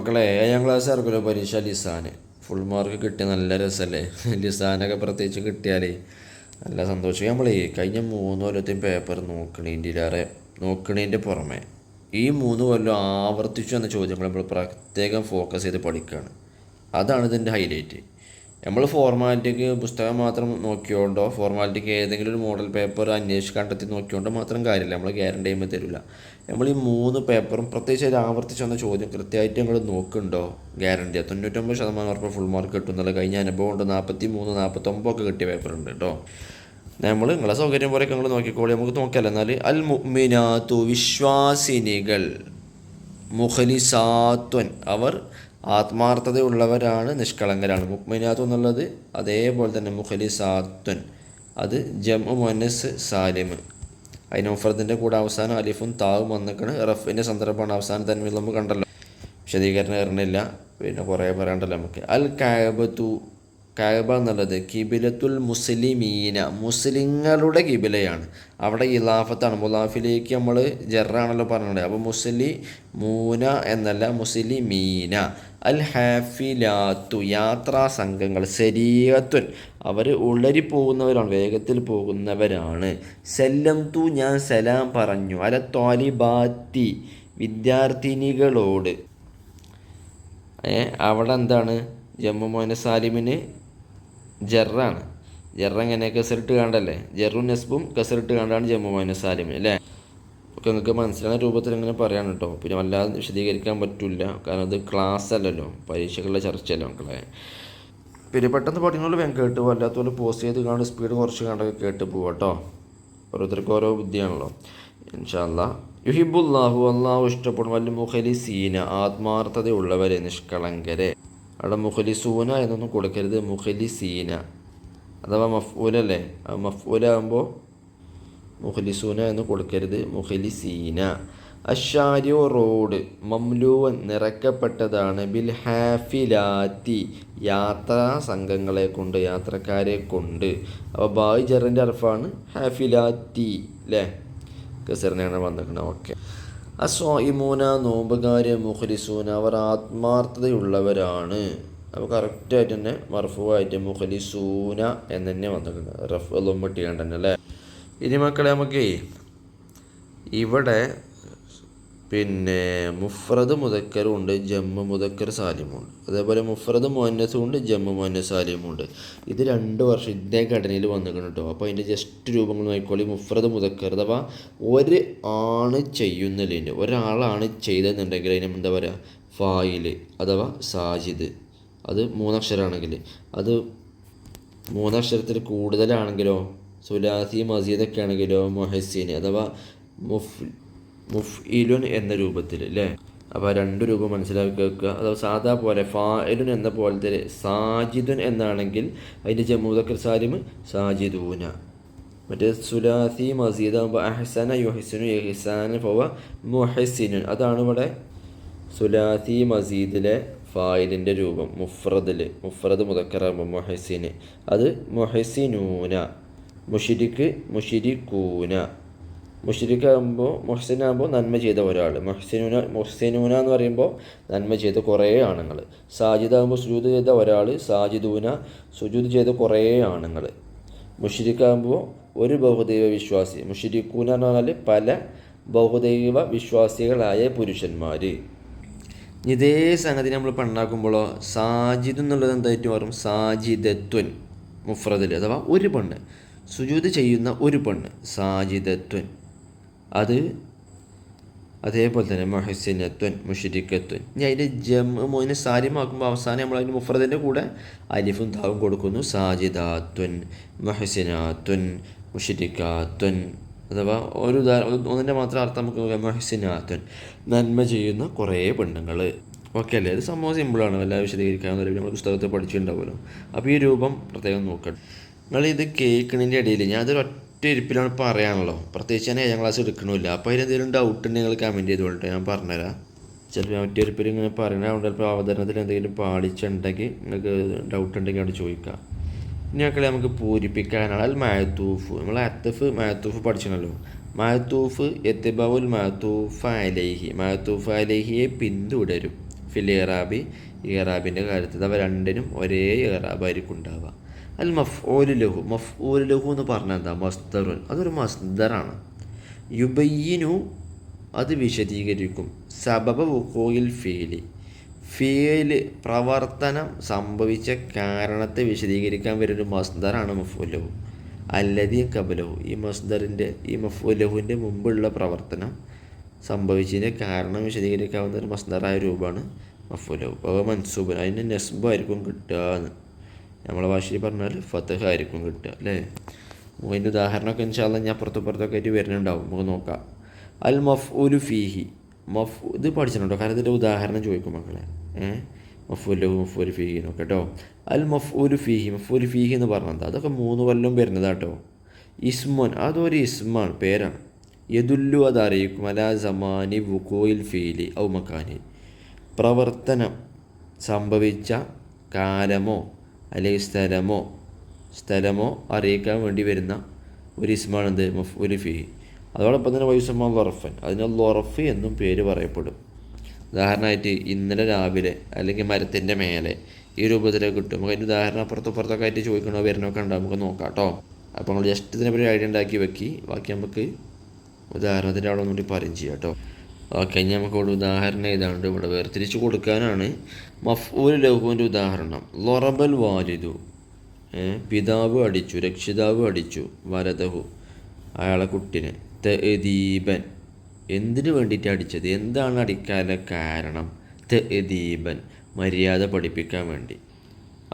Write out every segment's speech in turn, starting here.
മക്കളെ ഏഴാം ക്ലാസ് ഇറക്കുമല്ലോ പരീക്ഷ? ലിസാന്. ഫുൾ മാർക്ക് കിട്ടി നല്ല രസമല്ലേ ലിസാനൊക്കെ പ്രത്യേകിച്ച് കിട്ടിയാലേ നല്ല സന്തോഷം. നമ്മളേ കഴിഞ്ഞ മൂന്ന് കൊല്ലത്തെയും പേപ്പർ നോക്കണേന്റെ നോക്കണേന്റെ പുറമെ ഈ മൂന്ന് കൊല്ലം ആവർത്തിച്ചു എന്ന ചോദ്യങ്ങൾ നമ്മൾ പ്രത്യേകം ഫോക്കസ് ചെയ്ത് പഠിക്കുകയാണ് അതാണ് ഇതിന്റെ ഹൈലൈറ്റ് നമ്മൾ ഫോർമാലിറ്റിക്ക് പുസ്തകം മാത്രം നോക്കിയോണ്ടോ ഫോർമാലിറ്റിക്ക് ഏതെങ്കിലും ഒരു മോഡൽ പേപ്പർ അന്വേഷിച്ച് കണ്ടെത്തി നോക്കിയോണ്ടോ മാത്രം കാര്യമില്ല. നമ്മൾ ഗ്യാരണ്ടി ചെയ്യുമ്പോൾ തരില്ല നമ്മൾ ഈ മൂന്ന് പേപ്പറും പ്രത്യേകിച്ച് അതിൽ ആവർത്തിച്ച് വന്ന ചോദ്യം കൃത്യമായിട്ട് ഞങ്ങൾ നോക്കുന്നുണ്ടോ? ഗ്യാരണ്ടിയാണ് തൊണ്ണൂറ്റൊമ്പത് ശതമാനം ഉറപ്പ് ഫുൾ മാർക്ക് കിട്ടും എന്നുള്ള കഴിഞ്ഞ അനുഭവം ഉണ്ട്. നാൽപ്പത്തി മൂന്ന് നാൽപ്പത്തൊമ്പതൊക്കെ കിട്ടിയ പേപ്പർ ഉണ്ട് കേട്ടോ നമ്മൾ നിങ്ങളെ സൗകര്യം പോലെയൊക്കെ നിങ്ങൾ നോക്കിക്കോളി. നമുക്ക് നോക്കിയല്ല എന്നാൽ അൽ മുഅ്മിനാത്തു വിശ്വാസിനികൾ മുഖലിസാത്വൻ അവർ ആത്മാർത്ഥതയുള്ളവരാണ് നിഷ്കളങ്കരാണ്. മുക്മിനാത്തു എന്നുള്ളത് അതേപോലെ തന്നെ മുഖലിസാത്വൻ. അത് ജം മുനസ് സാലിം അതിന് കൂടെ അവസാനം അലിഫും താവും വന്നിക്കണ് റഫിന്റെ സന്ദർഭമാണ് അവസാനം തന്നെ നമ്മൾ കണ്ടല്ലോ. വിശദീകരണം ഇറങ്ങില്ല പിന്നെ കുറേ പറയണ്ടല്ലോ നമുക്ക്. അൽ കാബത്തു കാബ എന്നുള്ളത് കിബിലത്തുൽ മുസ്ലിമീന മുസ്ലിങ്ങളുടെ കിബിലയാണ്. അവിടെ ഇലാഫത്താണ് മുലാഫിലേക്ക് നമ്മൾ ജറാണല്ലോ പറഞ്ഞത് അപ്പോൾ മുസ്ലി മൂന എന്നല്ല മുസ്ലിമീന. അൽ ഹാഫിലാത്തു യാത്രാ സംഘങ്ങൾ ശരീരത്തുൻ അവർ ഉളരി പോകുന്നവരാണ് വേഗത്തിൽ പോകുന്നവരാണ്. സെല്ലം തു ഞാൻ സലാം പറഞ്ഞു. അല ത്വാലിബാത്തി വിദ്യാർത്ഥിനികളോട്. അവിടെ എന്താണ്? ജമ്മു മോഹന സാലിമിന് ജറാണ്. ജെറ എങ്ങനെ കസറിട്ട് കാണ്ടല്ലേ? ജെറു നസ്ബും കസറിട്ട് കാണ്ടാണ് ജമ്മു മോഹന സാലിമിന് അല്ലേ? നിങ്ങൾക്ക് മനസ്സിലാകുന്ന രൂപത്തിൽ ഇങ്ങനെ പറയാൻ കേട്ടോ പിന്നെ വല്ലാതെ വിശദീകരിക്കാൻ പറ്റില്ല. കാരണം ഇത് ക്ലാസ് അല്ലല്ലോ. പരീക്ഷകളുടെ ചർച്ചയല്ലോ മക്കളെ. പിന്നെ പെട്ടെന്ന് പഠിക്കുന്നത് വേഗം കേട്ട് വല്ലാത്ത പോലെ പോസ്റ്റ് ചെയ്ത് കാണും സ്പീഡ് കുറച്ച് കണ്ടൊക്കെ കേട്ട് പോവാട്ടോ ഓരോരുത്തർക്കും ഓരോ ബുദ്ധിയാണല്ലോ. ഇൻഷാല്ല യുഹിബുല്ലാഹു അള്ളാഹു ഇഷ്ടപ്പെടും. വല്ല മുഖലിസീന ആത്മാർത്ഥതയുള്ളവരെ നിഷ്കളങ്കരെ. അവിടെ മുഖലിസൂന എന്നൊന്നും കൊടുക്കരുത്. മുഖലിസീന. അഥവാ മഫ്ഊലല്ലേ മഫ്ഊലാകുമ്പോൾ മുഖലിസൂന എന്ന് കൊടുക്കരുത്. മുഖലിസീന. അഷാരിയോ റോഡ് മംലൂവൻ നിറക്കപ്പെട്ടതാണ് ബിൽ ഹാഫിലാത്തി യാത്രാ സംഘങ്ങളെ കൊണ്ട് യാത്രക്കാരെ കൊണ്ട്. അപ്പോൾ ബായ് ജറിന്റെ അർഫാണ് ഹാഫിലാത്തി അല്ലേ കസറിനാണ് വന്നിരിക്കുന്നത് ഓക്കെ. അസ്വായിമൂന നോമ്പുകാര് മുഖലിസൂന അവർ ആത്മാർത്ഥതയുള്ളവരാണ്. അപ്പോൾ കറക്റ്റായിട്ട് തന്നെ മർഫുവായിട്ട് മുഖലിസൂന എന്ന് തന്നെ വന്നിട്ടുണ്ട് റഫ് എല്ലാം വെട്ടിയാണ്ട് തന്നെ അല്ലേ ഇനി മക്കളെ നമുക്ക് ഇവിടെ പിന്നെ മുഫ്രദ് മുതക്കറും ഉണ്ട് ജമ്മ മുതക്കർ സാലിമുണ്ട്. അതേപോലെ മുഫ്രദ് മോന്നസും ഉണ്ട് ജമ്മ മോന്നസ് സാലിമുണ്ട്. ഇത് രണ്ട് വർഷം ഇതേ ഘടനയിൽ വന്നിരിക്കണം കേട്ടോ. അപ്പോൾ അതിന്റെ ജസ്റ്റ് രൂപങ്ങൾ നോക്കിക്കോളി. മുഫ്രദ് മുതക്കർ അഥവാ ഒരു ആണ് ചെയ്യുന്നതിന് ഒരാളാണ് ചെയ്തതെന്നുണ്ടെങ്കിൽ അതിന് എന്താ പറയുക ഫായിൽ അഥവാ സാജിദ്. അത് മൂന്നക്ഷരമാണെങ്കിൽ. അത് മൂന്നക്ഷരത്തിൽ കൂടുതലാണെങ്കിലോ? സുലാസി മസീദൊക്കെ ആണെങ്കിലോ മൊഹസിൻ അഥവാ മുഫ് മുഫ്ഇലുൻ എന്ന രൂപത്തിൽ അല്ലേ അപ്പോൾ രണ്ട് രൂപം മനസ്സിലാക്കി വെക്കുക അഥവാ സാധാ പോലെ ഫായലുൻ എന്ന പോലത്തെ സാജിദുൻ എന്നാണെങ്കിൽ അതിന്റെ ജമ്മൂദക്കർ സാലിം സാജിദൂന. മറ്റേ സുലാസി മസീദ് ആകുമ്പോൾ അഹ്സന യുഹസിനു എഹ്സാൻ ഫവ മുഹസിനുൻ അതാണ് ഇവിടെ സുലാസി മസീദിലെ ഫായിലിന്റെ രൂപം മുഫ്രദിൽ മുഫ്രദ് മുതക്കറാകുമ്പോൾ മൊഹസിന് അത് മൊഹസിനൂന മുഷിരിക്ക് മുഷിരിക്കൂന. മുഷിരിക്കാകുമ്പോൾ മുഹ്സിനാകുമ്പോൾ നന്മ ചെയ്ത ഒരാൾ മുഹ്സിനൂന മുഹ്സിനൂന എന്ന് പറയുമ്പോൾ നന്മ ചെയ്ത കുറേ ആണുങ്ങൾ സാജിദാകുമ്പോൾ സുജൂദ് ചെയ്ത ഒരാൾ സാജിദൂന സുജൂദ് ചെയ്ത കുറേ ആണുങ്ങൾ മുഷിരിക്കാകുമ്പോൾ ഒരു ബഹുദൈവ വിശ്വാസി. മുഷിരിക്കൂന എന്ന് പറഞ്ഞാൽ പല ബഹുദൈവ വിശ്വാസികളായ പുരുഷന്മാർ ഇതേ സംഗതി നമ്മൾ പെണ്ണാക്കുമ്പോഴോ സാജിദ് എന്നുള്ളത് എന്തായിട്ട് മാറും? സാജിദത്വൻ മുഫ്രദിൽ അഥവാ ഒരു പെണ്ണ്. സുജൂത് ചെയ്യുന്ന ഒരു പെണ്ണ് സാജിദത്വൻ അത് അതേപോലെ തന്നെ മഹസിനത്വൻ മുഷിരിക്കത്വൻ ഇനി അതിന്റെ ജം മോനെ സാരിമാക്കുമ്പോൾ അവസാനം നമ്മൾ അതിന്റെ മുഫ്രദിന്റെ കൂടെ അലിഫും താവും കൊടുക്കുന്നു. സാജിദാത്വൻ മഹസിനാത്വൻ മുഷിരിക്കാത്വൻ അഥവാ ഒരു ഉദാഹരണം ഒന്നിന്റെ മാത്രം അർത്ഥം നമുക്ക് മഹസിനാത്വൻ നന്മ ചെയ്യുന്ന കുറേ പെണ്ണുങ്ങൾ ഓക്കെ അല്ലേ? ഇത് സംഭവം സിമ്പിളാണ് എല്ലാം വിശദീകരിക്കാവുന്ന നമ്മൾ പുസ്തകത്തിൽ പഠിച്ചിട്ടുണ്ടാവുമല്ലോ. അപ്പോൾ ഈ രൂപം പ്രത്യേകം നോക്കണം നിങ്ങൾ കേൾക്കണതിന്റെ ഇടയിൽ ഞാൻ അതൊരു ഒറ്റ ഇരിപ്പിലാണ് പറയാനുള്ളൂ പ്രത്യേകിച്ച് ഞാൻ ഏഴാം ക്ലാസ് എടുക്കണമില്ല അപ്പോൾ അതിനെന്തെങ്കിലും ഡൗട്ട് ഉണ്ടെങ്കിൽ നിങ്ങൾ കമന്റ് ചെയ്തുകൊണ്ട് ഞാൻ പറഞ്ഞുതരാം. ചിലപ്പോൾ ഞാൻ ഒറ്റ ഇരിപ്പിൽ ഇങ്ങനെ പറയണതുകൊണ്ട് ചിലപ്പോൾ അവതരണത്തിൽ എന്തെങ്കിലും പാളിച്ചുണ്ടെങ്കിൽ നിങ്ങൾക്ക് ഡൗട്ട് ഉണ്ടെങ്കിൽ അവിടെ ചോദിക്കാം. ഇനി മക്കളെ നമുക്ക് പൂരിപ്പിക്കാനാണ് അൽ മായത്തൂഫ് നമ്മൾ അത്തഫ് മാത്തൂഫ് പഠിച്ചണല്ലോ മാത്തൂഫ് എത്തിബാവുൽ മാത്തൂഫ് അലൈഹി. മാത്തൂഫ് അലൈഹിയെ പിന്തുടരും. ഫിൽ ഇറാബി ഇറാബിന്റെ കാര്യത്തിൽ അവ രണ്ടിനും ഒരേ ഇറാബായിരിക്കും ഉണ്ടാവുക. അൽ മഫ്ഊലു ലഹു. മഫ്ഊലു ലഹു എന്ന് പറഞ്ഞാൽ എന്താ? മസ്ദറുൻ. അതൊരു മസ്ദറാണ്. യുബയ്യിനു അത് വിശദീകരിക്കും. സബബ വുക്കോയിൽ ഫീലി. ഫീൽ പ്രവർത്തനം സംഭവിച്ച കാരണത്തെ വിശദീകരിക്കാൻ വരുന്ന മസ്ദറാണ് മഫ്ഊലഹു അല്ലതി കബലഹു ഈ മസ്ദറിന്റെ ഈ മഫ്ഊലഹുവിന്റെ മുമ്പുള്ള പ്രവർത്തനം സംഭവിച്ചതിന്റെ കാരണം വിശദീകരിക്കാവുന്ന ഒരു മസ്ദറായ രൂപമാണ് മഫ്ഊലഹു അപ്പോൾ മൻസൂബൻ. അതിന് നെസ്ബായിരിക്കും കിട്ടുക എന്ന്. നമ്മളെ ഭാഷയിൽ പറഞ്ഞാൽ ഫത്തഹ ആയിരിക്കും കിട്ടുക അല്ലേ? അതിന്റെ ഉദാഹരണമൊക്കെ ഇൻഷാല്ല ഞാൻ അപ്പുറത്തും പുറത്തൊക്കെ ആയിട്ട് വരുന്നുണ്ടാവും നമുക്ക് നോക്കാം. അൽ മഫ് ഒരു ഫീഹി. മഫ് ഇത് പഠിച്ചിട്ടുണ്ടോ? കാരണം ഇതിന്റെ ഉദാഹരണം ചോദിക്കും മക്കളെ. ഏഹ് മഫ് ഒരു ഫീഹി നോക്കാം കേട്ടോ. അൽ മഫൂലു ഫീഹി മഫൂൽ ഫീഹി എന്ന് പറഞ്ഞത് അതൊക്കെ മൂന്ന് കൊല്ലം വരുന്നതാട്ടോ ഇസ്മോൻ അതൊരു ഇസ്മാണ് പേരാണ്. യദുല്ലു അത് അറിയിക്കും അല സമാനി വുക്കോയിൽ ഫീലി ഔ മക്കാനി പ്രവർത്തനം സംഭവിച്ച കാലമോ അല്ലെങ്കിൽ സ്ഥലമോ സ്ഥലമോ അറിയിക്കാൻ വേണ്ടി വരുന്ന ഒരു ഇസ്മാണെന്ത്? മഫൂൽ ഫീഹി അതോടൊപ്പം തന്നെ വൈസമ്മ ലൊറഫൻ. അതിന് ലൊറഫ് എന്നും പേര് പറയപ്പെടും. ഉദാഹരണമായിട്ട് ഇന്നലെ രാവിലെ അല്ലെങ്കിൽ മരത്തിന്റെ മേലെ ഈ രൂപത്തിലെ കിട്ടും. നമുക്ക് അതിന്റെ ഉദാഹരണം അപ്പുറത്തും അപ്പുറത്തൊക്കെ ആയിട്ട് ചോദിക്കണോ വരണമൊക്കെ ഉണ്ടാവും നമുക്ക് നോക്കാം കേട്ടോ. അപ്പോൾ നമ്മൾ ജസ്റ്റ് ഇതിനെപ്പറ്റി ഐഡിയ ഉണ്ടാക്കി വെക്കി. ബാക്കി നമുക്ക് ഉദാഹരണത്തിന്റെ അവിടെ ഒന്നുകൂടി പറയും ചെയ്യാം കേട്ടോ. ഓക്കെ ഇനി നമുക്ക് ഇവിടെ ഉദാഹരണം ഇതാണ്ട് ഇവിടെ. വേർതിരിച്ച് കൊടുക്കാനാണ് മഫ്ഊൽ ലഹുവിന്റെ ഉദാഹരണം. ലൊറബൽ വാലിദു പിതാവ് അടിച്ചു രക്ഷിതാവ് അടിച്ചു വരദഹു അയാളെ കുട്ടിനെ. തെദീബൻ എന്തിനു വേണ്ടിയിട്ട് അടിച്ചത്? എന്താണ് അടിക്കാനുള്ള കാരണം? തെദീബൻ മര്യാദ പഠിപ്പിക്കാൻ വേണ്ടി.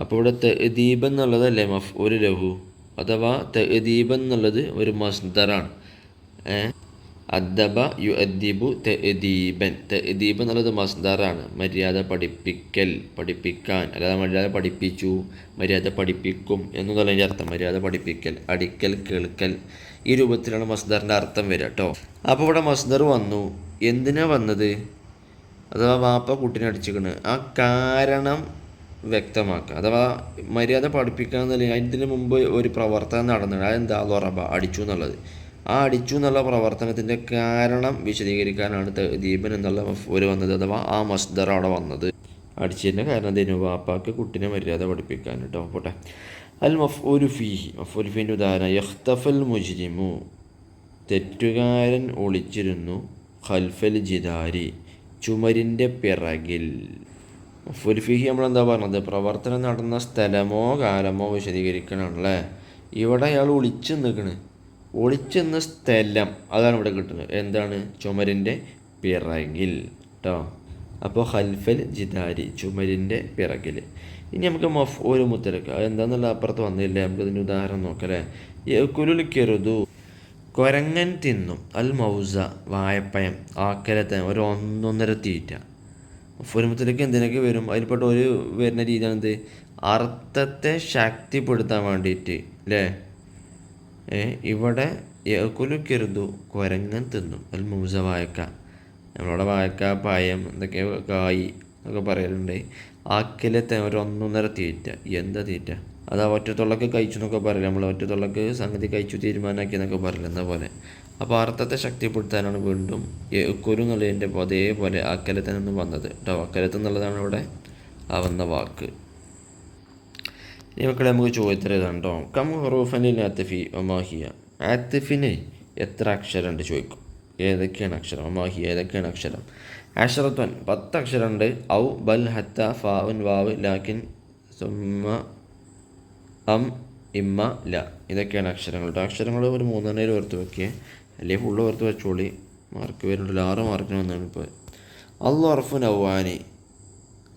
അപ്പോൾ ഇവിടെ തെദീബൻ എന്നുള്ളതല്ലേ മഫ് ഒരു ലഹു? അഥവാ തെദീബൻ എന്നുള്ളത് ഒരു മസ്ദറാണ്. അദ്ദബ യു അദ്ദീബു തെദീബൻ തെദീബ് എന്നുള്ളത് മസ്ദാറാണ്. മര്യാദ പഠിപ്പിക്കൽ പഠിപ്പിക്കാൻ. അല്ലാതെ മര്യാദ പഠിപ്പിച്ചു മര്യാദ പഠിപ്പിക്കും എന്നുള്ളതിന്റെ അർത്ഥം മര്യാദ പഠിപ്പിക്കൽ അടിക്കൽ കേൾക്കൽ. ഈ രൂപത്തിലാണ് മസ്ദറിന്റെ അർത്ഥം വരിക കേട്ടോ അപ്പോൾ ഇവിടെ മസ്ദർ വന്നു. എന്തിനാ വന്നത്? അഥവാ വാപ്പ കുട്ടീനെ അടിച്ചിക്കണ്. ആ കാരണം വ്യക്തമാക്കുക അഥവാ മര്യാദ പഠിപ്പിക്കുക എന്നല്ല അതിന് മുമ്പ് ഒരു പ്രവർത്തനം നടന്നത് അതെന്താ? ലൊറബ അടിച്ചു എന്നുള്ളത്. ആ അടിച്ചു എന്നുള്ള പ്രവർത്തനത്തിന്റെ കാരണം വിശദീകരിക്കാനാണ് ദീപൻ എന്നുള്ള ഒരു വന്നത് അഥവാ ആ മസ്ദർ അവിടെ വന്നത്. അടിച്ചതിന്റെ കാരണം എന്തിനു വാപ്പാക്ക് കുട്ടിനെ മര്യാദ പഠിപ്പിക്കാൻ കേട്ടോ പോട്ടെ. അൽ മഫ്ഊലു ഫീഹി മഫ്ഊൽ ഫീന്റെ ഉദാഹരണം. യഖ്തഫൽ മുജ്രിമു. തെറ്റുകാരൻ ഒളിച്ചിരുന്നു ഖൽഫൽ ജിദാരി ചുമരിന്റെ പിറകിൽ. ഫുൽഫിഹി ഫീഹി നമ്മളെന്താ പറഞ്ഞത്? പ്രവർത്തനം നടന്ന സ്ഥലമോ കാലമോ വിശദീകരിക്കണമല്ലേ ഇവിടെ അയാൾ ഒളിച്ചു നിൽക്കണ്. ഒളിച്ചു നിന്ന സ്ഥലം അതാണ് ഇവിടെ കിട്ടുന്നത്. എന്താണ്? ചുമരിന്റെ പിറകിൽ. കേട്ടോ അപ്പോൾ ഹൽഫൽ ജിദാരി ചുമരിന്റെ പിറകിൽ. ഇനി നമുക്ക് മഫ് ഒരു മുത്തലക്ക് അതെന്താന്നുള്ള അപ്പുറത്ത് വന്നില്ലേ? നമുക്ക് ഇതിന്റെ ഉദാഹരണം നോക്കല്ലേ കുലുൽ കെറുതു കൊരങ്ങൻ തിന്നും. അൽ മൗസ വായപ്പയം ആക്കലത്തെ ഒരു ഒന്നൊന്നര തീറ്റ. ഒരു മുത്തലക്ക് എന്തിനൊക്കെ വരും? അതിൽപ്പെട്ട ഒരു വരുന്ന രീതിയാണ് എന്ത് അർത്ഥത്തെ ശക്തിപ്പെടുത്താൻ വേണ്ടിയിട്ട്. അല്ലേ ഇവിടെ കുലുക്കരുതു കുരങ്ങൻ തിന്നും. അൽ മൂസ വായക്ക. നമ്മളവിടെ വായക്ക പായം എന്തൊക്കെ കായി എന്നൊക്കെ പറയലുണ്ട്. ആക്കിലത്തെ ഒരു ഒന്നൊന്നര തീറ്റ. എന്താ തീറ്റ? അത് ഒറ്റത്തുള്ളക്ക് കഴിച്ചു എന്നൊക്കെ പറയില്ല നമ്മൾ ഒറ്റത്തുള്ളക്ക് സംഗതി കഴിച്ചു തീരുമാനമാക്കി എന്നൊക്കെ പറയില്ല എന്ന പോലെ? അപ്പോൾ അർത്ഥത്തെ ശക്തിപ്പെടുത്താനാണ് വീണ്ടും കുരു എന്നുള്ളതിന്റെ അതേപോലെ അക്കലത്തിനൊന്ന് വന്നത്. കേട്ടോ അക്കലത്ത് എന്നുള്ളതാണ് ഇവിടെ ആ വന്ന വാക്ക്. മക്കളെ നമുക്ക് ചോദ്യത്തിൽ ഇതുണ്ടോ കം ഹറൂഫനിൽ ആത്തിഫി ഒമാഹിയ. ആത്തിഫിന് എത്ര അക്ഷരമുണ്ട് ചോദിക്കും. ഏതൊക്കെയാണ് അക്ഷരം? ഒമാഹിയ ഏതൊക്കെയാണ് അക്ഷരം? അഷറത്വൻ പത്ത് അക്ഷരമുണ്ട് ഔ ബൽ ഹത്ത ഫാവുൻ വാവ് ലാക്കിൻ സുമ്മ അം ഇമ്മ ല. ഇതൊക്കെയാണ് അക്ഷരങ്ങൾ. കേട്ടോ അക്ഷരങ്ങൾ ഒരു മൂന്നെണ്ണയിൽ ഓർത്ത് വെക്കുക അല്ലെങ്കിൽ ഫുള്ള് ഓർത്ത് വെച്ചോളി. മാർക്ക് വരുന്നുണ്ടല്ലോ. ആറ് മാർക്കിന് വന്നാണ് ഇപ്പോൾ അൽ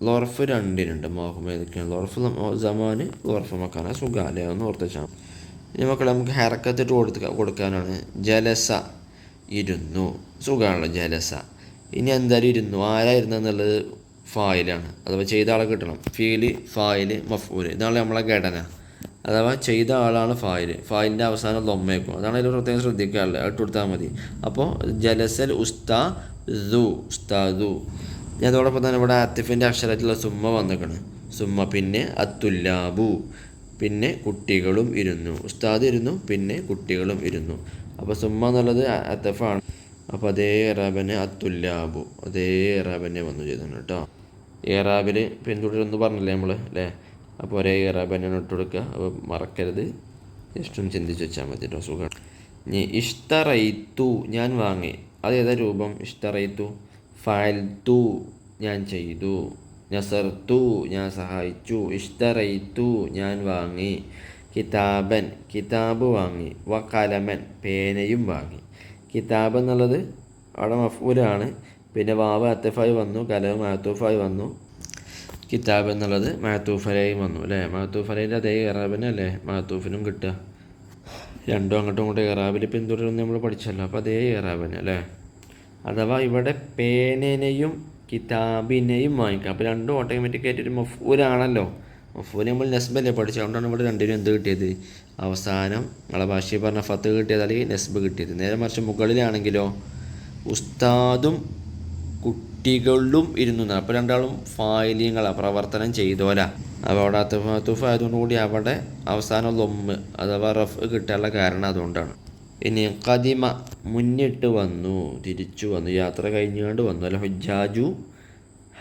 ലൊറഫ് രണ്ടിനുണ്ട് മോഹം ഏതൊക്കെയാണ്? ലോർഫ് ജമാന് ലോർഫ് മക്കാന സുഖാലയ എന്ന് ഓർത്ത് വെച്ചാൽ ഇനി മക്കളെ നമുക്ക് ഹെറക്കത്തിട്ട് കൊടുക്ക കൊടുക്കാനാണ്. ജലസ ഇരുന്നു. സുഖമാണല്ലോ ജലസ. ഇനി എന്തായാലും ഇരുന്നു. ആരായിരുന്നു എന്നുള്ളത് ഫായിലാണ്. അഥവാ ചെയ്ത ആളെ കിട്ടണം. ഫീൽ ഫായിൽ മഫൂൽ. ഇതാണ് നമ്മളെ ഘടന. അഥവാ ചെയ്ത ആളാണ് ഫായിൽ ഫായിലിന്റെ അവസാനം ലൊമ്മേക്കും. അതാണ് അതിൽ പ്രത്യേകം ശ്രദ്ധിക്കാറുള്ളത് ഇട്ട് കൊടുത്താൽ മതി. അപ്പോൾ ജലസൽ ഉസ്താ ദു അതോടൊപ്പം തന്നെ ഇവിടെ അത്തിഫിന്റെ അക്ഷരത്തിലുള്ള സുമ്മ വന്നിക്കണ് സുമ്മ പിന്നെ അത്തുല്ലാബു. പിന്നെ കുട്ടികളും ഇരുന്നു. ഉസ്താദ് ഇരുന്നു പിന്നെ കുട്ടികളും ഇരുന്നു. അപ്പോൾ സുമ്മ എന്നുള്ളത് അത്തഫാണ്. അപ്പോൾ അതേ ഇറാബനെ അത്തുല്ലാബു അതേ ഇറാബനെ വന്നു ചെയ്തിട്ടുണ്ട് കേട്ടോ. ഏറാബിൽ പിന്തുടരുന്നു പറഞ്ഞില്ലേ നമ്മൾ അല്ലേ? അപ്പോൾ ഒരേ ഇറാബ് തന്നെയാണ് ഇട്ട് കൊടുക്കുക. അപ്പോൾ മറക്കരുത്. ഇഷ്ടം ചിന്തിച്ച് വെച്ചാൽ മതി കേട്ടോ. സുഖമാണ് ഇനി ഇഷ്ടറയിത്തു ഞാൻ വാങ്ങി. അത് ഏതാ രൂപം? ഇഷ്ടറയിത്തു ഫയൽത്തു ഞാൻ ചെയ്തു. നസർത്തു ഞാൻ സഹായിച്ചു. ഇഷ്ടറയിത്തു ഞാൻ വാങ്ങി. കിതാബൻ കിതാബ് വാങ്ങി. വ കലമൻ പേനയും വാങ്ങി. കിതാബ് എന്നുള്ളത് അവിടെ മഫൂലാണ് പിന്നെ വാവ് അത്തഫായി വന്നു. കലവ് മാത്തൂഫായി വന്നു. കിതാബ് എന്നുള്ളത് മാത്തൂഫലയും വന്നു അല്ലേ? മാത്തൂഫലയിന്റെ അതേ ഇറാബിന് അല്ലേ മാത്തൂഫിനും കിട്ടുക. രണ്ടും അങ്ങോട്ടും ഇങ്ങോട്ടും ഇറാബിൽ പിന്തുടരുന്ന നമ്മൾ പഠിച്ചല്ലോ. അപ്പോൾ അതേ ഇറാബിന് അല്ലേ? അഥവാ ഇവിടെ പേനനെയും കിതാബിനെയും വാങ്ങിക്കാം. അപ്പോൾ രണ്ടും ഓട്ടോമാറ്റിക് ആയിട്ട് ഒരു മഫൂലാണല്ലോ. മഫൂൽ നമ്മൾ നെസ്ബല്ലേ പഠിച്ചത്. അതുകൊണ്ടാണ് ഇവിടെ രണ്ടിനും എന്ത് കിട്ടിയത്? അവസാനം നമ്മളെ ഭാഷയിൽ പറഞ്ഞ ഫത്ത് കിട്ടിയത് അല്ലെങ്കിൽ നെസ്ബ് കിട്ടിയത്. നേരെ മറിച്ച് മുകളിലാണെങ്കിലോ ഉസ്താദും കുട്ടികളും ഇരുന്നു അപ്പോൾ രണ്ടാളും ഫായിലിങ്ങളാണ് പ്രവർത്തനം ചെയ്തോല അപ്പോൾ അവിടെ അത്തുഫ് ആയതുകൊണ്ട് കൂടി അവിടെ അവസാനം ലൊമ്മ് അഥവാ റഫ് കിട്ടാനുള്ള കാരണം അതുകൊണ്ടാണ്. ഇനി കദിമ മുന്നിട്ട് വന്നു തിരിച്ചു വന്നു യാത്ര കഴിഞ്ഞുകൊണ്ട് വന്നു. അല്ല ഹുജാജു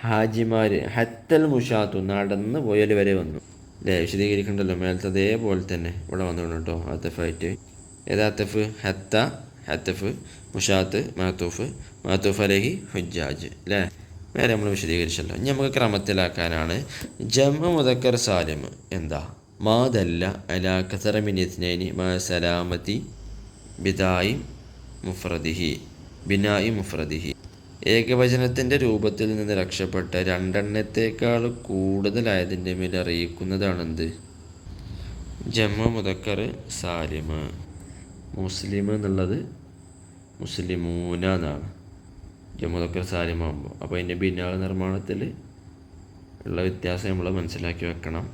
ഹാജിമാർ ഹത്തൽ മുഷാത്തു നടന്ന് പോയൽ വരെ വന്നു. അല്ലേ വിശദീകരിക്കണ്ടല്ലോ മേലത്തെ അതേപോലെ തന്നെ ഇവിടെ വന്നു കേട്ടോ അത്തഫായിട്ട് ഏതാ അത്തഫ് ഹത്ത ഹത്തഫ് മുഷാത്ത് മാത്തൂഫ് മാത്തൂഫ് അലഹി ഹുജാജ് അല്ലേ നേരെ നമ്മൾ വിശദീകരിച്ചല്ലോ. ഇനി നമുക്ക് ക്രമത്തിലാക്കാനാണ്. ജമ മുതക്കർ സാലിം എന്താ? മാതല്ല അലാ കസറമിനിസ്നേനി മാ സലാമതി ബിദായി മുഫ്രദിഹി ബിനായി മുഫ്രദിഹി. ഏകവചനത്തിന്റെ രൂപത്തിൽ നിന്ന് രക്ഷപ്പെട്ട രണ്ടെണ്ണത്തേക്കാൾ കൂടുതലായതിന്റെ മേൽ അറിയിക്കുന്നതാണെന്ത്? ജമ്മ മുതക്കർ സാലിമ. മുസ്ലിം എന്നുള്ളത് മുസ്ലിമൂന എന്നാണ്. ജമ്മുദക്കർ സാലിമാകുമ്പോൾ അപ്പോൾ അതിന്റെ ബിനാൾ നിർമ്മാണത്തിൽ ഉള്ള വ്യത്യാസം നമ്മൾ മനസ്സിലാക്കി വെക്കണം.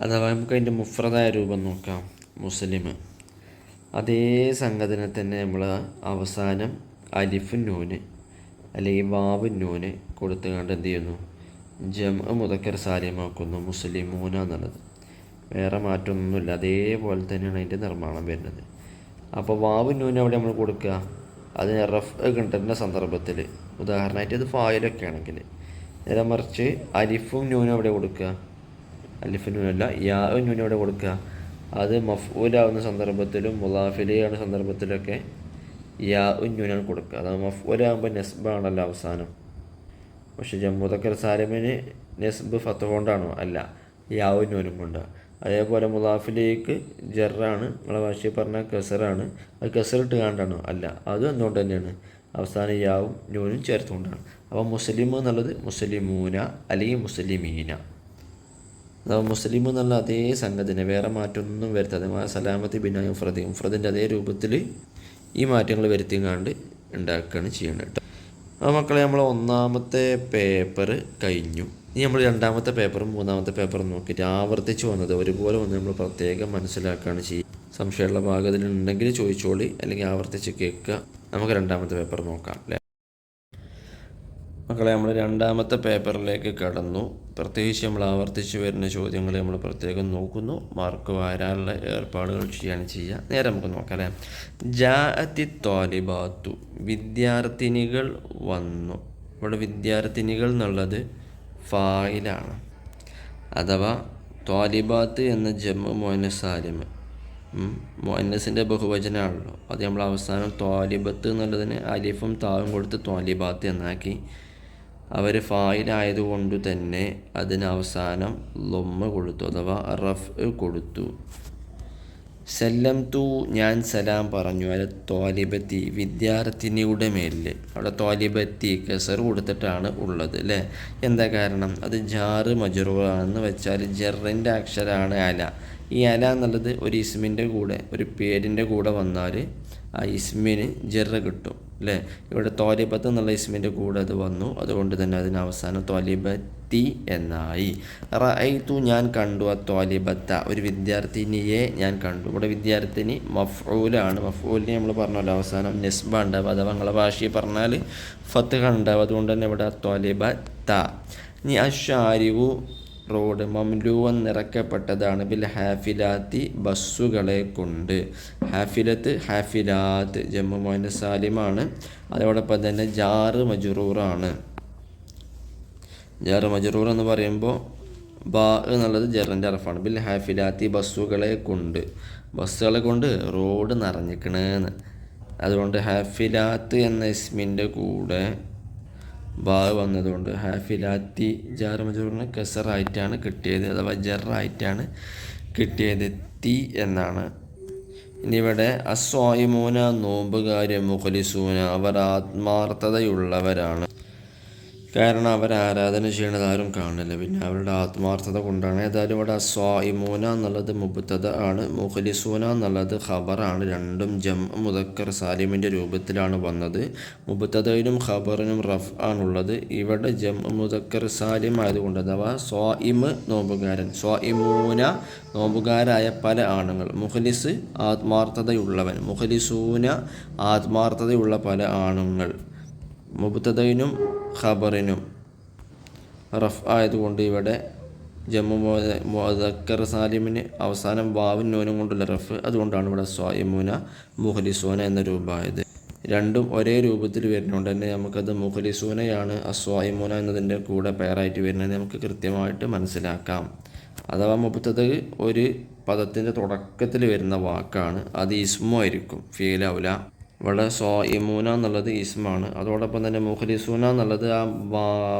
അഥവാ നമുക്ക് അതിന്റെ മുഫ്രദായ രൂപം നോക്കാം. മുസ്ലിം അതേ സംഗതിനെ തന്നെ നമ്മൾ അവസാനം അലിഫ് നൂന് അല്ലെങ്കിൽ വാവ് നൂന് കൊടുത്തുകൊണ്ട് എന്ത് ചെയ്യുന്നു? ജം മുതക്കർ സാലിമാക്കുന്നു മുസ്ലിമൂന എന്നുള്ളത്. വേറെ മാറ്റമൊന്നുമില്ല അതേപോലെ തന്നെയാണ് അതിന്റെ നിർമ്മാണം വരുന്നത്. അപ്പോൾ വാവ് നൂന് അവിടെ നമ്മൾ കൊടുക്കുക അതിന് റഫ് കിട്ടുന്ന സന്ദർഭത്തിൽ ഉദാഹരണമായിട്ട് ഇത് ഫായിലൊക്കെ ആണെങ്കിൽ നേരെ മറിച്ച് അലിഫും നൂനും അവിടെ കൊടുക്കുക അലിഫ് നൂനല്ല യാ നൂനും അവിടെ കൊടുക്കുക അത് മഫ്ഊലാവുന്ന സന്ദർഭത്തിലും മുലാഫിലിയാവുന്ന സന്ദർഭത്തിലൊക്കെ യാ നൂനാണ് കൊടുക്കുക. അത് മഫ്ഊലാകുമ്പോൾ നെസ്ബാണല്ലോ അവസാനം. പക്ഷെ ജമ്മുദക്കർ സാലിമിന് നെസ്ബ് ഫത്ത് കൊണ്ടാണോ? അല്ല. യാ നൂനും കൊണ്ടാണ് അതേപോലെ മുലാഫിലേക്ക് ജറാണ്. നമ്മളെ ഭാഷയിൽ പറഞ്ഞ കസറാണ് അത് കസറിട്ട് കാണ്ടാണോ? അല്ല. അതും എന്തുകൊണ്ട് തന്നെയാണ്. അവസാനം യാവും നൂനും ചേർത്തുകൊണ്ടാണ്. അപ്പോൾ മുസ്ലിം എന്നുള്ളത് മുസ്ലിമൂന അല്ലെങ്കിൽ മുസ്ലിമീന. മുസ്ലിം എന്നുള്ള അതേ സംഗതിനെ വേറെ മാറ്റമൊന്നും വരുത്താതെ സലാമത്തി ബിന ഉഫ്രദി ഉഫ്രദിന്റെ അതേ രൂപത്തിൽ ഈ മാറ്റങ്ങൾ വരുത്തിങ്ങാണ്ട് ഉണ്ടാക്കുകയാണ് ചെയ്യേണ്ടത് കേട്ടോ. അപ്പോൾ മക്കളെ നമ്മൾ ഒന്നാമത്തെ പേപ്പർ കഴിഞ്ഞു. ഇനി നമ്മൾ രണ്ടാമത്തെ പേപ്പറും മൂന്നാമത്തെ പേപ്പറും നോക്കിയിട്ട് ആവർത്തിച്ച് വന്നത് ഒരുപോലെ വന്ന് നമ്മൾ പ്രത്യേകം മനസ്സിലാക്കുകയാണ് ചെയ്യുക സംശയമുള്ള ഭാഗത്തിലുണ്ടെങ്കിൽ ചോദിച്ചോളി അല്ലെങ്കിൽ ആവർത്തിച്ച് കേൾക്കുക. നമുക്ക് രണ്ടാമത്തെ പേപ്പർ നോക്കാം അല്ലേ? മക്കളെ നമ്മൾ രണ്ടാമത്തെ പേപ്പറിലേക്ക് കടന്നു. പ്രത്യേകിച്ച് നമ്മൾ ആവർത്തിച്ചു വരുന്ന ചോദ്യങ്ങൾ നമ്മൾ പ്രത്യേകം നോക്കുന്നു. മാർക്ക് വരാനുള്ള ഏർപ്പാടുകൾ ചെയ്യാണ് ചെയ്യുക നേരെ നമുക്ക് നോക്കാം അല്ലേ? ജാഅത്തി തോലിബാത്തു വിദ്യാർത്ഥിനികൾ വന്നു. ഇവിടെ വിദ്യാർത്ഥിനികൾ എന്നുള്ളത് ഫായിലാണ്. അഥവാ തോലിബാത്ത് എന്ന ജമ്മു മോനസാലിമ് മോനസിന്റെ ബഹുവചനമാണല്ലോ അത് നമ്മൾ അവസാനം തോലിബത്ത് എന്നുള്ളതിന് അലിഫും താവും കൊടുത്ത് തോലിബാത്ത് എന്നാക്കി അവർ ഫായിലായതുകൊണ്ട് തന്നെ അതിന് അവസാനം ലൊമ്മ കൊടുത്തു അഥവാ റഫ് കൊടുത്തു. സല്ലം തു ഞാൻ സലാം പറഞ്ഞു. അല്ല തോലിബത്തി വിദ്യാർത്ഥിനിയുടെ മേലിൽ അവിടെ തോലിബത്തി കെസർ കൊടുത്തിട്ടാണ് ഉള്ളത് അല്ലേ എന്താ കാരണം? അത് ജാറ് മജുറുകളാണെന്ന് വെച്ചാൽ ജറിന്റെ അക്ഷരമാണ് അല. ഈ അല എന്നുള്ളത് ഒരു ഇസ്മിന്റെ കൂടെ ഒരു പേരിന്റെ കൂടെ വന്നാൽ ആ ഇസ്മിന് ജെറ കിട്ടും അല്ലേ? ഇവിടെ തോലിബത്ത് എന്നുള്ള ഇസ്മിന്റെ കൂടെ അത് വന്നു. അതുകൊണ്ട് തന്നെ അതിന് അവസാനം തോലിബത്തി എന്നായി. റഅയ്തു ഞാൻ കണ്ടു ആ തോലിബത്ത ഒരു വിദ്യാർത്ഥിനിയെ ഞാൻ കണ്ടു. ഇവിടെ വിദ്യാർത്ഥിനി മഫ്ഊലാണ്. മഫ്ഊലിനെ നമ്മൾ പറഞ്ഞല്ലോ അവസാനം. നെസ്ബ ഉണ്ടാവുക. അഥവാ നിങ്ങളെ ഭാഷയെ പറഞ്ഞാൽ ഫത്ത് ഉണ്ടാവുക. അതുകൊണ്ട് തന്നെ ഇവിടെ തോലിബത്ത ഇനി അഷാരിവു റോഡ് മംലൂവൻ നിറക്കപ്പെട്ടതാണ് ബിൽ ഹാഫിലാത്തി ബസ്സുകളെ കൊണ്ട്. ഹാഫിലത്ത് ഹാഫിലാത്ത് ജമ്മു മോഹൻ സാലിമാണ്. അതോടൊപ്പം തന്നെ ജാറ് മജുറൂറാണ്. ജാറ് മജുറൂർ എന്ന് പറയുമ്പോൾ ബാ എന്നുള്ളത് ജറിന്റെ അറഫാണ്. ബിൽ ഹാഫിലാത്തി ബസ്സുകളെ കൊണ്ട്. ബസ്സുകളെ കൊണ്ട് റോഡ് നിറഞ്ഞിക്കണേന്ന്. അതുകൊണ്ട് ഹാഫിലാത്ത് എന്ന ഇസ്മിന്റെ കൂടെ ബാ വന്നതുകൊണ്ട് ഹാഫിലാത്തി ജാർ മജൂറിന് കസറായിട്ടാണ് കിട്ടിയത് അഥവാ ജറായിട്ടാണ് കിട്ടിയത് തി എന്നാണ്. ഇനിവിടെ അസ്വായിമൂന നോമ്പുകാര് മുഖലിസൂന അവർ ആത്മാർത്ഥതയുള്ളവരാണ്. കാരണം അവർ ആരാധന ചെയ്യണത് ആരും കാണില്ല. പിന്നെ അവരുടെ ആത്മാർത്ഥത കൊണ്ടാണ്. ഏതായാലും ഇവിടെ അസ്വായിമൂന എന്നുള്ളത് മുബത്തത ആണ്. മുഖലിസൂന എന്നുള്ളത് ഖബറാണ് രണ്ടും ജം മുദക്കർ സാലിമിന്റെ രൂപത്തിലാണ് വന്നത്. മുബത്തതയിലും ഖബറിനും റഫ് ആണുള്ളത്. ഇവിടെ ജം മുദക്കർ സാലിം ആയതുകൊണ്ട് അഥവാ സ്വായിമ് നോമ്പുകാരൻ സ്വായിമൂന നോമ്പുകാരായ പല ആണുങ്ങൾ. മുഖലിസ് ആത്മാർത്ഥതയുള്ളവൻ മുഖലിസൂന ആത്മാർത്ഥതയുള്ള പല ആണുങ്ങൾ. മുബത്തതയിനും ഖബറിനും റഫ് ആയതുകൊണ്ട് ഇവിടെ ജമ്മു മുദക്കർ സാലിമിന് അവസാനം വാവിൻ നൂനും കൊണ്ടുള്ള റഫ് അതുകൊണ്ടാണ് ഇവിടെ സ്വായമൂന മുഖലിസൂന എന്ന രൂപമായത്. രണ്ടും ഒരേ രൂപത്തിൽ വരുന്നതുകൊണ്ട് തന്നെ നമുക്കത് മുഖലിസൂനയാണ് അസ്വായമൂന എന്നതിന്റെ കൂടെ പേരായിട്ട് വരുന്നത് നമുക്ക് കൃത്യമായിട്ട് മനസ്സിലാക്കാം. അഥവാ മുപ്പത്തത് ഒരു പദത്തിന്റെ തുടക്കത്തിൽ വരുന്ന വാക്കാണ് അത് ഇസ്മു ആയിരിക്കും. ഫീലാവില്ല ഇവിടെ സ്വായിമൂന എന്നുള്ളത് ഇസ്മാണ്. അതോടൊപ്പം തന്നെ മുഖലിസൂന എന്നുള്ളത് ആ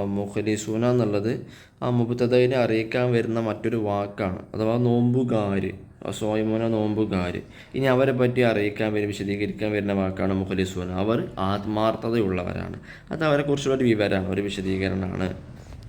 മുഖലിസൂന എന്നുള്ളത് ആ മുബത്തതയിനെ അറിയിക്കാൻ വരുന്ന മറ്റൊരു വാക്കാണ്. അഥവാ നോമ്പുകാര്. സ്വായിമൂന നോമ്പുകാര്. ഇനി അവരെ പറ്റി അറിയിക്കാൻ വരും വിശദീകരിക്കാൻ വരുന്ന വാക്കാണ് മുഖലിസൂന. അവർ ആത്മാർത്ഥതയുള്ളവരാണ്. അത് അവരെക്കുറിച്ചുള്ള ഒരു വിവരമാണ് ഒരു വിശദീകരണമാണ്.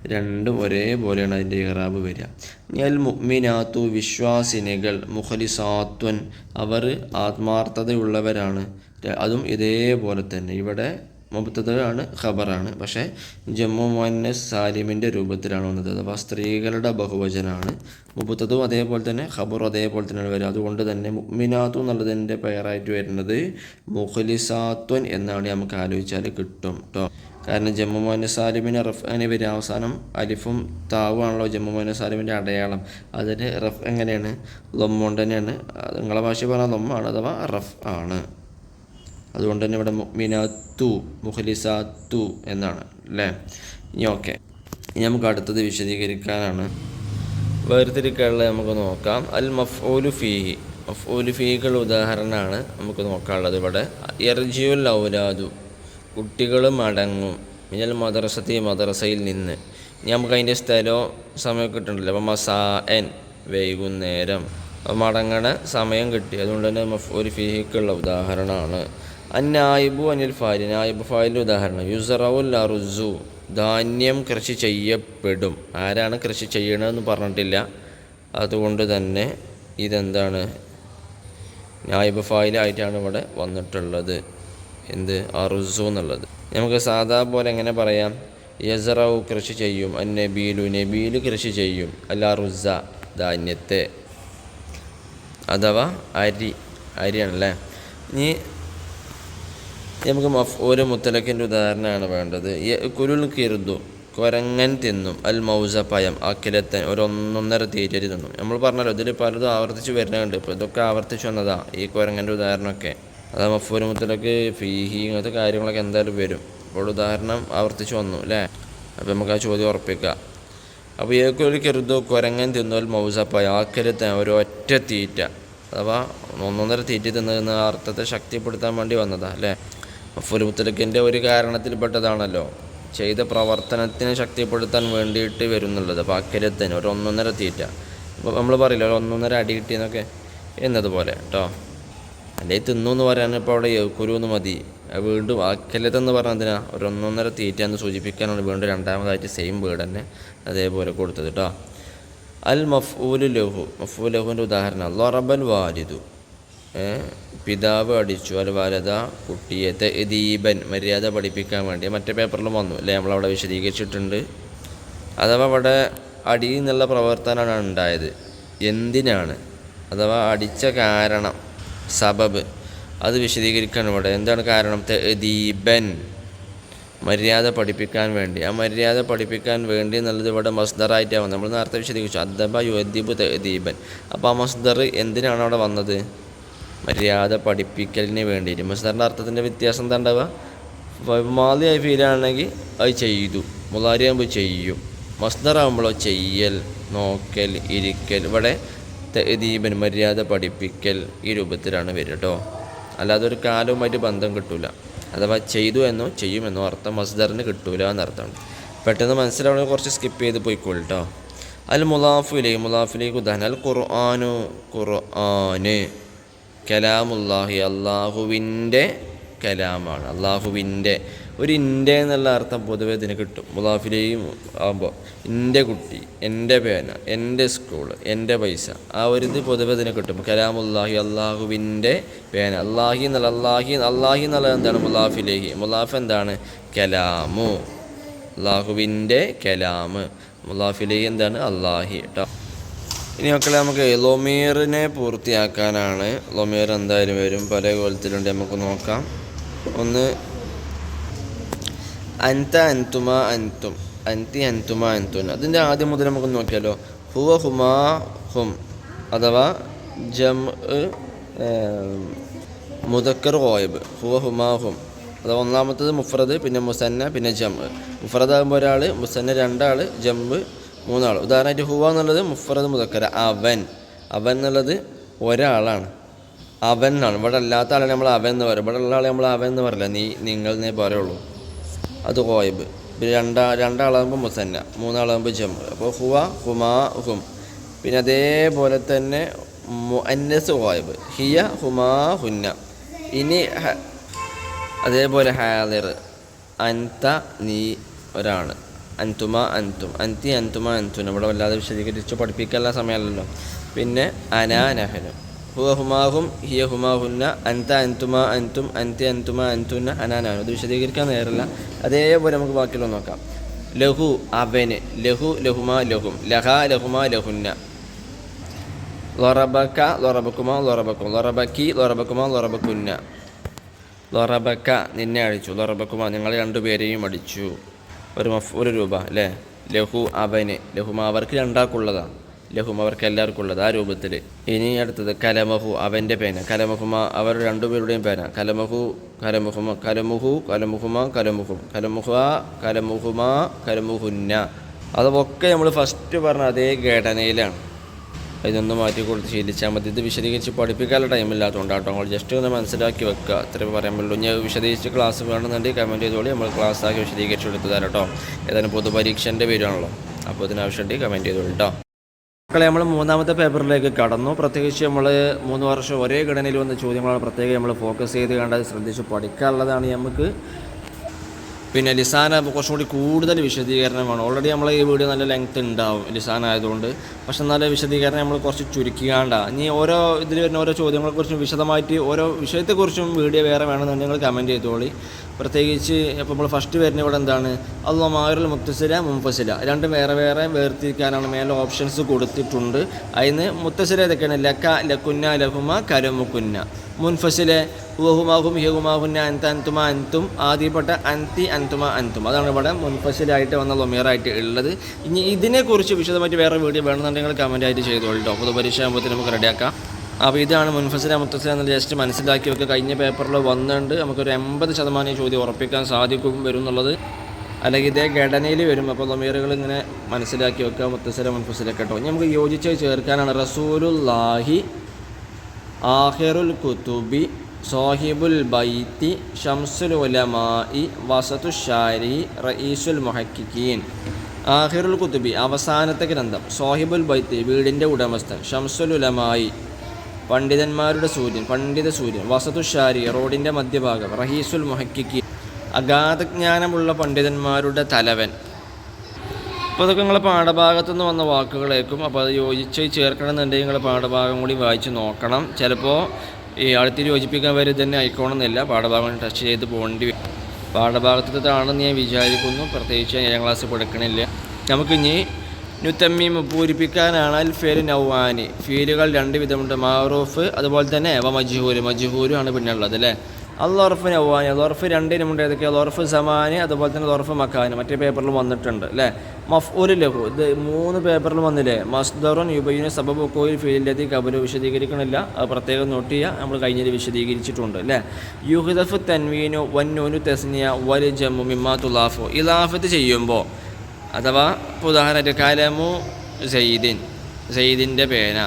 രണ്ടും ഒരേപോലെയാണ് അതിന്റെ ഇറാബ് വരിക. ഞൽ മുഖ്മിനാത്തു വിശ്വാസിനികൾ മുഖലിസാത്വൻ അവർ ആത്മാർത്ഥതയുള്ളവരാണ്. അതും ഇതേപോലെ തന്നെ. ഇവിടെ മുബത്തതാണ് ഖബറാണ്. പക്ഷേ ജമ്മു മുന്നസ് സാലിമിന്റെ രൂപത്തിലാണ് വന്നത്. അഥവാ സ്ത്രീകളുടെ ബഹുവചനാണ്. മുബത്തതും അതേപോലെ തന്നെ ഖബറും അതേപോലെ തന്നെയാണ് വരിക. അതുകൊണ്ട് തന്നെ മുഗ്മിനാത്തു എന്നുള്ളതിന്റെ പേരായിട്ട് വരുന്നത് മുഖലിസാത്വൻ എന്നാണ് നമുക്ക് ആലോചിച്ചാൽ കിട്ടും കേട്ടോ കാരണം ജമ്മു മോഹൻ സാലിമിന് റഫ് അങ്ങനെ വരും അവസാനം അലിഫും താവുമാണല്ലോ ജമ്മു മോഹൻ സാലിമിന്റെ അടയാളം. അതിന് റഫ് എങ്ങനെയാണ്? ലൊമ്മോണ്ട് നിങ്ങളെ ഭാഷ പറഞ്ഞാൽ ലൊമ്മാണ് അഥവാ റഫ് ആണ്. അതുകൊണ്ട് തന്നെ ഇവിടെ മുഅ്മിനാത്തു മുഖലിസാത്തു എന്നാണ് അല്ലേ? ഇനി ഓക്കെ. ഇനി നമുക്ക് അടുത്തത് വിശദീകരിക്കാനാണ്. വേർതിരിക്കാനുള്ള നമുക്ക് നോക്കാം. അൽ മഫ്ഊലു ഫീഹി. മഫ്ഊലു ഫീഹികൾ ഉദാഹരണമാണ് നമുക്ക് നോക്കാനുള്ളത് ഇവിടെ. എർജിയുൽ ഔലാദു. കുട്ടികൾ മടങ്ങും മിനൽ മദ്രസത്തി മദ്രസയിൽ നിന്ന്. ഇനി നമുക്ക് അതിന്റെ സ്ഥലവും സമയമൊക്കെ കിട്ടുന്നുണ്ടല്ലോ അപ്പോൾ മസാ എൻ വൈകുന്നേരം മടങ്ങണ സമയം കിട്ടി. അതുകൊണ്ട് തന്നെ മഫ്ഊലു ഫീഹിക്കുള്ള ഉദാഹരണമാണ്. അന്നായിബു അനിൽ ഫാരി നായിബ് ഫായിലിന്റെ ഉദാഹരണം. യുസറവുൽ അറുസു ധാന്യം കൃഷി ചെയ്യപ്പെടും. ആരാണ് കൃഷി ചെയ്യണമെന്ന് പറഞ്ഞിട്ടില്ല. അതുകൊണ്ട് തന്നെ ഇതെന്താണ്? നായിബ് ഫായിലായിട്ടാണ് ഇവിടെ വന്നിട്ടുള്ളത്. എന്ത്? അറുസു എന്നുള്ളത്. നമുക്ക് സാധാ പോലെ എങ്ങനെ പറയാം? യസറവ് കൃഷി ചെയ്യും. അൻ നബീലു നബീൽ കൃഷി ചെയ്യും. അല്ല റുസ ധാന്യത്തെ. അഥവാ അരി. അരിയാണല്ലേ? ഇനി നമുക്ക് ഒരു മുത്തലക്കിന്റെ ഉദാഹരണമാണ് വേണ്ടത്. കുരുൾ കിറുതു കുരങ്ങൻ തിന്നും അൽ മൗസ പയം അക്കിലത്തൻ ഒരു ഒന്നൊന്നര തീറ്റരി തിന്നും. നമ്മൾ പറഞ്ഞല്ലോ ഇതിൽ പലതും ആവർത്തിച്ച് വരുന്നുണ്ട്. ഇപ്പോൾ ഇതൊക്കെ ആവർത്തിച്ച് വന്നതാ ഈ കുരങ്ങന്റെ ഉദാഹരണമൊക്കെ. അതാ മഫൂര് മുത്തലക്ക് ഫീഹി ഇങ്ങനത്തെ കാര്യങ്ങളൊക്കെ എന്തായാലും വരും. അപ്പോൾ ഉദാഹരണം ആവർത്തിച്ച് വന്നു അല്ലേ? അപ്പോൾ നമുക്ക് ആ ചോദ്യം ഉറപ്പിക്കാം. അപ്പോൾ ഏക്കൊരു കരുതു കുരങ്ങൻ തിന്നാൽ മൗസപ്പ ആക്കരുത്തൻ ഒരു ഒറ്റ തീറ്റ. അഥവാ ഒന്നൊന്നര തീറ്റ തിന്നുന്ന അർത്ഥത്തെ ശക്തിപ്പെടുത്താൻ വേണ്ടി വന്നതാ അല്ലേ? മഫൂൽ മുത്തലക്കിന്റെ ഒരു കാരണത്തിൽപ്പെട്ടതാണല്ലോ. ചെയ്ത പ്രവർത്തനത്തിനെ ശക്തിപ്പെടുത്താൻ വേണ്ടിയിട്ട് വരുന്നുള്ളത്. അപ്പോൾ അക്കരത്തിന് ഒരു ഒന്നൊന്നര തീറ്റ. ഇപ്പോൾ നമ്മൾ പറയില്ല ഒരു ഒന്നൊന്നര അടി കിട്ടിയെന്നൊക്കെ? എന്നതുപോലെ കേട്ടോ അല്ലെങ്കിൽ തിന്നു എന്ന് പറയാൻ ഇപ്പോൾ അവിടെ കുരു എന്ന് മതി വീണ്ടും അക്കലത്തെന്ന് പറഞ്ഞതിനാ ഒരു ഒന്നൊന്നര തീറ്റ എന്ന് സൂചിപ്പിക്കാനാണ് വീണ്ടും രണ്ടാമതായിട്ട് സെയിം വീട് തന്നെ അതേപോലെ കൊടുത്തത് കേട്ടോ അൽ മഫ്ഊലു ലഹു. മഫ്ഊൽ ലഹുവിന്റെ ഉദാഹരണം ലൊറബൽ വാലിദു. പിതാവ് അടിച്ചു അൽ വലത കുട്ടിയെ ദീപൻ മര്യാദ പഠിപ്പിക്കാൻ വേണ്ടി മറ്റേ പേപ്പറിലും വന്നു അല്ലേ? നമ്മളവിടെ വിശദീകരിച്ചിട്ടുണ്ട്. അഥവാ അവിടെ അടി എന്നുള്ള പ്രവർത്തനമാണ് ഉണ്ടായത്. എന്തിനാണ്? അഥവാ അടിച്ച കാരണം സബബ് അത് വിശദീകരിക്കാണ് ഇവിടെ. എന്താണ് കാരണം? ദീപൻ മര്യാദ പഠിപ്പിക്കാൻ വേണ്ടി. ആ മര്യാദ പഠിപ്പിക്കാൻ വേണ്ടി എന്നുള്ളത് ഇവിടെ മസ്ദറായിട്ടാണ് നമ്മൾ നേരത്തെ വിശദീകരിച്ചു. അദ്ദബ യുദ്ദീബ് ദീപൻ. അപ്പോൾ ആ മസ്ദർ എന്തിനാണ് അവിടെ വന്നത്? മര്യാദ പഠിപ്പിക്കലിന് വേണ്ടിയിട്ട്. മുസ്താറിന്റെ അർത്ഥത്തിന്റെ വ്യത്യാസം എന്താ ഉണ്ടാവുക? മാലിയായി ഫീലാണെങ്കിൽ അത് ചെയ്തു. മുലാരിയാകുമ്പോൾ ചെയ്യും. മസ്തറാകുമ്പോൾ ചെയ്യൽ നോക്കൽ ഇരിക്കൽ. ഇവിടെ ദീപൻ മര്യാദ പഠിപ്പിക്കൽ ഈ രൂപത്തിലാണ് വരിക കേട്ടോ അല്ലാതെ ഒരു കാലവുമായിട്ട് ബന്ധം കിട്ടൂല. അഥവാ ചെയ്തു എന്നോ ചെയ്യുമെന്നോ അർത്ഥം മസ്ദറിന് കിട്ടൂല എന്നർത്ഥമാണ്. പെട്ടെന്ന് മനസ്സിലാവണമെങ്കിൽ കുറച്ച് സ്കിപ്പ് ചെയ്ത് പോയിക്കോളൂ കേട്ടോ അൽ മുലാഫുലേ മുലാഫിലേക്ക് ഉദാഹരണം. അൽ ഖുർആാനു ഖുർആന്. കലാമുല്ലാഹി അള്ളാഹുവിന്റെ കലാമാണ്. അള്ളാഹുവിന്റെ ഒരു ഇന്റെ എന്നുള്ള അർത്ഥം പൊതുവെ ഇതിന് കിട്ടും. മുലാഫിലെയും ആകുമ്പോൾ എന്റെ കുട്ടി എന്റെ പേന എന്റെ സ്കൂൾ എന്റെ പൈസ ആ ഒരു ഇത് പൊതുവെ ഇതിന് കിട്ടും. കലാമുല്ലാഹി അള്ളാഹുവിന്റെ പേന. അള്ളാഹി എന്നല്ല അള്ളാഹി അള്ളാഹി എന്നുള്ളത് എന്താണ്? മുലാഫിലേഹി മുലാഫ് എന്താണ്? കലാമു. അള്ളാഹുവിന്റെ കലാമ്. മുലാഫിലേഹി എന്താണ്? അള്ളാഹി കേട്ടോ ഇനി മക്കളെ നമുക്ക് ലൊമീറിനെ പൂർത്തിയാക്കാനാണ്. ലൊമീർ എന്തായാലും വരും. പല കോലത്തിലുണ്ട്. നമുക്ക് നോക്കാം. ഒന്ന് അൻത അൻതുമ അൻതും. അൻതി അൻതുമ അൻതുൻ. അതിന്റെ ആദ്യം മുതൽ നമുക്ക് നോക്കിയാലോ. ഹുവ ഹുമാ ഹും. അഥവാ ജം മുതക്കർ ഓയബ് ഹുവ ഹുമാ ഹും. അഥവാ ഒന്നാമത്തത് മുഫ്രദ് പിന്നെ മുസന്ന പിന്നെ ജം. മുഫ്രദ് ആകുമ്പോൾ ഒരാൾ മുസന്ന രണ്ടാൾ ജമ്പ് മൂന്നാൾ ഉദാഹരണമായിട്ട് ഹുവ എന്നുള്ളത് മുഫറദ് മുതക്കര അവൻ. അവൻ എന്നുള്ളത് ഒരാളാണ്. അവൻ എന്നാണ്. ഇവിടെ അല്ലാത്ത ആളെ നമ്മൾ അവൻ എന്ന് പറയും. ഇവിടെ ഉള്ള ആളെ നമ്മൾ അവൻ എന്ന് പറയില്ല. നീ നിങ്ങൾ എന്നേ പറയുള്ളൂ. അത് കോയബ് രണ്ടാ രണ്ടാളാകുമ്പോൾ മുസന്ന. മൂന്നാളാകുമ്പോൾ ജമ്മ. അപ്പോൾ ഹുവ ഹുമാ ഹും. പിന്നെ അതേപോലെ തന്നെ മുഅന്നസ് കോയബ് ഹിയ ഹുമാ ഹുന്ന. ഇനി അതേപോലെ ഹാദിർ. അൻത നീ ഒരാണ്. അൻതുമ അൻതും. അന്തി അൻതുമ അൻതുൻ ഇവിടെ വല്ലാതെ വിശദീകരിച്ച് പഠിപ്പിക്കാനുള്ള സമയമല്ലല്ലോ. പിന്നെ അനാ നഹനും ഹുവ ഹിയ ഹുമാഹുന്ന അൻത അൻതുമ അൻതും അൻതി അൻതുമ അൻതുന്ന അനാനഹനും ഇത് വിശദീകരിക്കാൻ നേരല്ല അതേപോലെ നമുക്ക് ബാക്കിയുള്ള നോക്കാം. ലഹു അവന്. ലഹു ലഹുമ ലഹും. ലഹ ലഹുമ ലഹുന്ന. ലൊറബക്ക ലൊറബക്കുമ ലൊറബക്കും. ലൊറബക്കി ലൊറബക്കുമ ലൊറബക്കുന്ന. ലൊറബക്ക നിന്നെ അടിച്ചു. ലൊറബക്കുമ. നിങ്ങൾ രണ്ടുപേരെയും അടിച്ചു. ഒരു മഫ് ഒരു രൂപ അല്ലേ ലഹു അവന് ലഹുമ അവർക്ക് രണ്ടാൾക്കുള്ളതാണ് ലഹുമ അവർക്ക് എല്ലാവർക്കും ഉള്ളത് ആ രൂപത്തിൽ ഇനി അടുത്തത് കലമഹു അവന്റെ പേന. കലമഹുമ അവർ രണ്ടുപേരുടെയും പേന. കലമഹു കലമുഹുമ കലമുഹു കലമുഹുമ കലമുഹും. കലമുഹ കലമുഹുമ കലമുഹുന്ന. അതൊക്കെ നമ്മൾ ഫസ്റ്റ് പറഞ്ഞ അതേ ഘടനയിലാണ്. ഇതൊന്ന് മാറ്റി കൊടുത്ത് ശീലിച്ചാൽ മതി. ഇത് വിശദീകരിച്ച് പഠിപ്പിക്കാനുള്ള ടൈമില്ലാത്തതുകൊണ്ടാണ് നമ്മൾ ജസ്റ്റ് ഒന്ന് മനസ്സിലാക്കി വെക്കുക അത്ര പറയാൻ പറ്റുള്ളൂ. ഞാൻ വിശദീകരിച്ച് ക്ലാസ് വേണമെന്നുണ്ടെങ്കിൽ കമന്റ് ചെയ്തോളി. നമ്മൾ ക്ലാസ് ആക്കി വിശദീകരിച്ച് കൊടുത്തു തരാം കേട്ടോ ഏതായാലും പൊതുപരീക്ഷന്റെ പേരാണല്ലോ. അപ്പോൾ ഇതിനാവശ്യമുണ്ടെങ്കിൽ കമന്റ് ചെയ്തോളൂ കേട്ടോ മക്കളെ നമ്മൾ മൂന്നാമത്തെ പേപ്പറിലേക്ക് കടന്നു. പ്രത്യേകിച്ച് നമ്മൾ മൂന്ന് വർഷം ഒരേ ഘടനയിൽ വന്ന ചോദ്യങ്ങളാണ് പ്രത്യേകം നമ്മൾ ഫോക്കസ് ചെയ്ത് കണ്ടത് ശ്രദ്ധിച്ച് പഠിക്കാനുള്ളതാണ് നമുക്ക് പിന്നെ ലിസാന കുറച്ചും കൂടി കൂടുതൽ വിശദീകരണമാണ്. ഓൾറെഡി നമ്മൾ ഈ വീഡിയോ നല്ല ലെങ്ത് ഉണ്ടാവും ലിസാന ആയതുകൊണ്ട്. പക്ഷെ നല്ല വിശദീകരണം നമ്മൾ കുറച്ച് ചുരുക്കിക്കാണ്ടാണ് ഇനി ഓരോ ഇതിൽ വരുന്ന ഓരോ ചോദ്യങ്ങളെക്കുറിച്ചും വിശദമായിട്ട് ഓരോ വിഷയത്തെക്കുറിച്ചും വീഡിയോ വേറെ വേണമെന്നുണ്ടെങ്കിൽ കമന്റ് ചെയ്തോളി. പ്രത്യേകിച്ച് ഇപ്പോൾ നമ്മൾ ഫസ്റ്റ് വരുന്ന ഇവിടെ എന്താണ്? അത് മാറിൽ മുത്തസില മുംഫസില രണ്ടും വേറെ വേറെ വേർതിരിക്കാനാണ് മേലെ ഓപ്ഷൻസ് കൊടുത്തിട്ടുണ്ട്. അതിന് മുത്തസില ഇതൊക്കെയാണ് ലക്ക ലക്കുന്ന ലഹുമ കരമുക്കുന്ന മുൻഫസിലെ ഊഹുമാഹും ഹ്യഹുമാഹും അന്ത അന്തുമ അന്തും ആദ്യപ്പെട്ട അന്തി അന്തുമ അന്തും. അതാണ് ഇവിടെ മുൻഫസിലായിട്ട് വന്ന ലൊമിയറായിട്ട് ഉള്ളത്. ഇനി ഇതിനെക്കുറിച്ച് വിശദമായിട്ട് വേറെ വീഡിയോ വേണമെന്നുണ്ടെങ്കിൽ കമന്റ് ആയിട്ട് ചെയ്തോളൂ കേട്ടോ. അപ്പോൾ പരീക്ഷ ആകുമ്പോഴത്തേന് നമുക്ക് റെഡിയാക്കാം അപ്പോൾ ഇതാണ് മുൻഫസില മുത്തസില എന്ന് ജസ്റ്റ് മനസ്സിലാക്കി വെക്കുക കഴിഞ്ഞ പേപ്പറിൽ വന്നിട്ടുണ്ട്. നമുക്കൊരു എൺപത് ശതമാനം ചോദ്യം ഉറപ്പിക്കാൻ സാധിക്കും വരും എന്നുള്ളത്. അല്ലെങ്കിൽ ഇതേ ഘടനയിൽ വരും. അപ്പോൾ ലമീറുകൾ ഇങ്ങനെ മനസ്സിലാക്കി വെക്കുക മുത്തസില മുൻഫസിലെ കേട്ടോ. ഇനി നമുക്ക് യോജിച്ച് ചേർക്കാനാണ് റസൂലുല്ലാഹി ആഹിറുൽ കുത്തുബി സോഹിബുൽ ബൈത്തി ഷംസുൽ ഉലമായി വസതു ഷാരി റയീസുൽ മൊഹക്കിക്കീൻ. ആഹിറുൽ കുത്തുബി അവസാനത്തെ ഗ്രന്ഥം സോഹിബുൽ ബൈത്തി വീടിന്റെ ഉടമസ്ഥൻ ഷംസുൽ ഉലമായി പണ്ഡിതന്മാരുടെ സൂര്യൻ പണ്ഡിത സൂര്യൻ വസതു ഷാരി റോഡിന്റെ മധ്യഭാഗം റഹീസുൽ മൊഹക്കിക്കീൻ. അഗാധജ്ഞാനമുള്ള പണ്ഡിതന്മാരുടെ തലവൻ അപ്പോൾ അതൊക്കെ നിങ്ങളെ പാഠഭാഗത്തു നിന്ന് വന്ന വാക്കുകളേക്കും അപ്പോൾ അത് യോജിച്ച് ചേർക്കണമെന്നുണ്ടെങ്കിൽ നിങ്ങൾ പാഠഭാഗം കൂടി വായിച്ച് നോക്കണം. ചിലപ്പോൾ ഈ അടുത്ത് യോജിപ്പിക്കാൻ വരെ തന്നെ ആയിക്കോണമെന്നില്ല പാഠഭാഗം ടച്ച് ചെയ്ത് പോകേണ്ടി വരും. പാഠഭാഗത്താണെന്ന് ഞാൻ വിചാരിക്കുന്നു. പ്രത്യേകിച്ച് ഏഴാം ക്ലാസ് പഠിക്കണില്ല. നമുക്കിനി നുത്തമ്മീം പൂരിപ്പിക്കാനാണ് അൽ ഫേൽ നൗവാനി ഫീലുകൾ രണ്ട് വിധമുണ്ട്. മാറൂഫ് അതുപോലെ തന്നെ വ മജ്ഹൂര്. മജ്ഹൂരും ആണ് പിന്നെ ഉള്ളത് അല്ലേ? അള്ളോർഫ് നൗവാനി അള്ളോർഫ് രണ്ടിനുമുണ്ട് ഏതൊക്കെയാണ് അള്ളോർഫ് സമാനി അതുപോലെ തന്നെ അള്ളോർഫ് മക്കാന്. മറ്റേ പേപ്പറിലും വന്നിട്ടുണ്ട് അല്ലേ? മഫ്ഊൽ ലഹു ഇത് മൂന്ന് പേപ്പറിലും വന്നില്ലേ? മസ്ദറുൻ യുബൈന് സബബ് കോയിൽ ഫീലിലെത്തി കബൽ. വിശദീകരിക്കണില്ല അത് പ്രത്യേകം നോട്ട് ചെയ്യുക. നമ്മൾ കഴിഞ്ഞ വിശദീകരിച്ചിട്ടുണ്ട് അല്ലേ? യുഹിദഫ് തൻവീനു വന്നൂനു തെസ്നിയ വൽ ജമ്മു മിമ്മാ തുലാഫു. ഇലാഫത്ത് ചെയ്യുമ്പോൾ അഥവാ ഉദാഹരണമായിട്ട് കലമു സെയ്ദിൻ സെയ്ദിന്റെ പേന.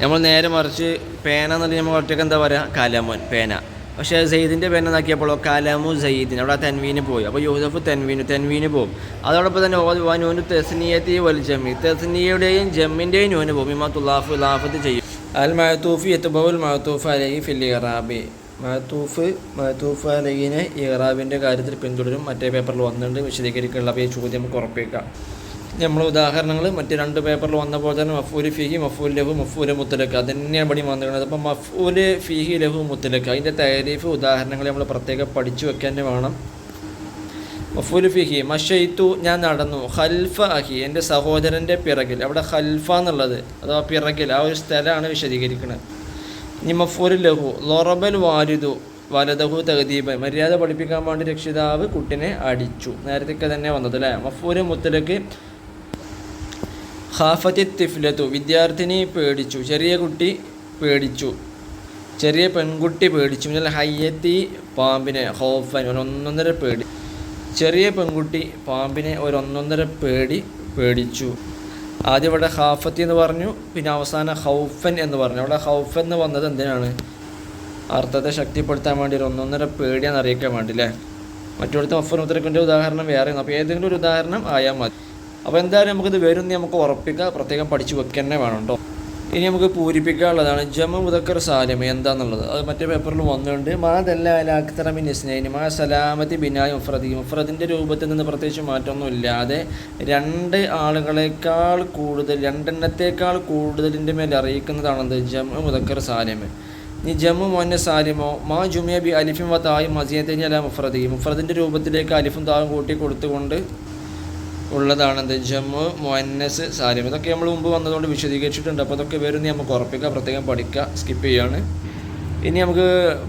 നമ്മൾ നേരെ മറിച്ച് പേന എന്നുള്ളത് നമ്മൾ ഒറ്റയ്ക്ക് എന്താ പറയുക കലമുൻ പേന. പക്ഷേ സെയ്ദിന്റെ പേന നോക്കിയപ്പോഴോ കലമു സെയ്ദിൻ അവിടെ തെൻവീന് പോയി. അപ്പോൾ യൂസഫ് തെൻവീന് തെൻവീന് പോകും അതോടൊപ്പം തന്നെ നൂന് തെസ്നിയത്തി വൽ ജമ്മി തെസ്നിയുടെയും ജമ്മിന്റെയും നൂന് പോകും ഇമാ തുലാഫ് ലാഫത്ത് ചെയ്യും. അൽ മഹത്തൂഫ് യത്തുബുൽ മഹത്തൂഫ് അലഹി ഫിൽ ഇറാബി. മഹത്തൂഫ് മഹത്തൂഫ് അലഹിനെ ഇറാബിന്റെ കാര്യത്തിൽ പിന്തുടരും. മറ്റേ പേപ്പറിൽ വന്നിട്ടുണ്ട്. വിശദീകരിക്കാനുള്ള ചോദ്യം നമുക്ക് ഉറപ്പിക്കാം. നമ്മൾ ഉദാഹരണങ്ങൾ മറ്റ് രണ്ട് പേപ്പറിൽ വന്ന പോലെ തന്നെ മഫൂൽ ഫിഹി മഫൂൽ ലഹു മഫൂൽ മുത്തലക്ക് അത് തന്നെയാണ് പടി വന്നിരിക്കുന്നത് അപ്പം മഫൂൽ ഫിഹി ലഹു മുത്തലക്ക് അതിന്റെ താരീഫ് ഉദാഹരണങ്ങൾ നമ്മൾ പ്രത്യേകം പഠിച്ചു വെക്കാൻ തന്നെ വേണം. മഫൂൽ ഫിഹി മഷയ്ത്തു ഞാൻ നടന്നു. ഖൽഫ അഹി എന്റെ സഹോദരന്റെ പിറകിൽ. അവിടെ ഖൽഫ എന്നുള്ളത് അഥവാ പിറകിൽ ആ ഒരു സ്ഥലമാണ് വിശദീകരിക്കുന്നത്. ഇനി മഫൂൽ ലഹു ലൊറബൽ വാരിദു വലതഹു തകദീപ് മര്യാദ പഠിപ്പിക്കാൻ വേണ്ടി രക്ഷിതാവ് കുട്ടിനെ അടിച്ചു. നേരത്തെ തന്നെ വന്നത് അല്ലേ? മഫൂര് മുത്തലക്ക് ഖാഫത്തി തിഫ്ലത്തു വിദ്യാർത്ഥിനി പേടിച്ചു. ചെറിയ കുട്ടി പേടിച്ചു. ചെറിയ പെൺകുട്ടി പേടിച്ചു. എന്നാൽ ഹയ്യത്തി പാമ്പിനെ ഹോഫൻ ഒരു ഒന്നൊന്നര പേടി. ചെറിയ പെൺകുട്ടി പാമ്പിനെ ഒരു ഒന്നൊന്നര പേടി പേടിച്ചു. ആദ്യം ഇവിടെ ഹാഫത്തി എന്ന് പറഞ്ഞു പിന്നെ അവസാനം ഹൗഫൻ എന്ന് പറഞ്ഞു. അവിടെ ഹൗഫ് എന്ന് വന്നത് എന്തിനാണ്? അർത്ഥത്തെ ശക്തിപ്പെടുത്താൻ വേണ്ടി ഒരു ഒന്നൊന്നര പേടിയാണെന്ന് അറിയിക്കാൻ വേണ്ടി അല്ലേ മറ്റൊരുത്ത ഒഫർ മുത്തരക്കിന്റെ ഉദാഹരണം വേറെ അപ്പോൾ ഏതെങ്കിലും ഒരു ഉദാഹരണം ആയാൽ മതി. അപ്പോൾ എന്തായാലും നമുക്കിത് വരും നമുക്ക് ഉറപ്പിക്കുക പ്രത്യേകം പഠിച്ചു വെക്കുക തന്നെ വേണം കേട്ടോ ഇനി നമുക്ക് പൂരിപ്പിക്കാനുള്ളതാണ്. ജമ മുതക്കർ സാലിം എന്താണെന്നുള്ളത് അത് മറ്റേ പേപ്പറിൽ വന്നുകൊണ്ട് മാതല്ല അലാഖ്തറമിൻ ഇസ്നൈനി. മാ സലാമത്തി ബിനായ് മുഫ്രദി മുഫ്രദിന്റെ രൂപത്തിൽ നിന്ന് പ്രത്യേകിച്ച് മാറ്റമൊന്നും ഇല്ലാതെ രണ്ട് ആളുകളെക്കാൾ കൂടുതൽ രണ്ടെണ്ണത്തേക്കാൾ കൂടുതലിന്റെ മേൽ അറിയിക്കുന്നതാണെന്ത്? ജമ മുതക്കർ സാലിം ഇനി ജമ്മു മോന്നെ സാലിമോ? മാ ജുമിയ ബി അലിഫും വ തായും മസിയത്തേനി അല മുഫ്രദി. മുഫ്രദിന്റെ രൂപത്തിലേക്ക് അലിഫും തായും കൂട്ടി കൊടുത്തുകൊണ്ട് ഉള്ളതാണെന്ത് ജമ്മു മൊന്നസ് സാലിം. ഇതൊക്കെ നമ്മൾ മുമ്പ് വന്നതുകൊണ്ട് വിശദീകരിച്ചിട്ടുണ്ട്. അപ്പോൾ അതൊക്കെ വരുന്ന നമുക്ക് ഉറപ്പിക്കുക പ്രത്യേകം പഠിക്കുക സ്കിപ്പ് ചെയ്യാണ്. ഇനി നമുക്ക്